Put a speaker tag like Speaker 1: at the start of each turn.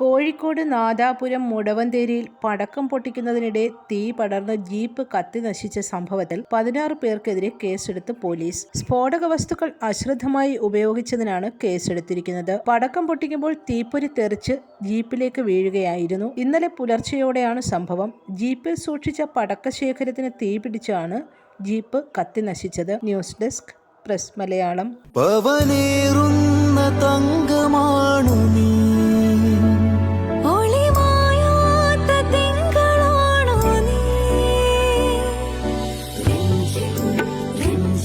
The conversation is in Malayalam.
Speaker 1: കോഴിക്കോട് നാദാപുരം മുടവന്തേരിയിൽ പടക്കം പൊട്ടിക്കുന്നതിനിടെ തീ പടർന്ന് ജീപ്പ് കത്തി നശിച്ച സംഭവത്തിൽ പതിനാറ് പേർക്കെതിരെ കേസെടുത്ത് പോലീസ്. സ്ഫോടക വസ്തുക്കൾ അശ്രദ്ധമായി ഉപയോഗിച്ചതിനാണ് കേസെടുത്തിരിക്കുന്നത്. പടക്കം പൊട്ടിക്കുമ്പോൾ തീപ്പൊരി തെറിച്ച് ജീപ്പിലേക്ക് വീഴുകയായിരുന്നു. ഇന്നലെ പുലർച്ചെയോടെയാണ് സംഭവം. ജീപ്പിൽ സൂക്ഷിച്ച പടക്കശേഖരത്തിന് തീ പിടിച്ചാണ് ജീപ്പ് കത്തി നശിച്ചത്.
Speaker 2: News desk press Malayalam.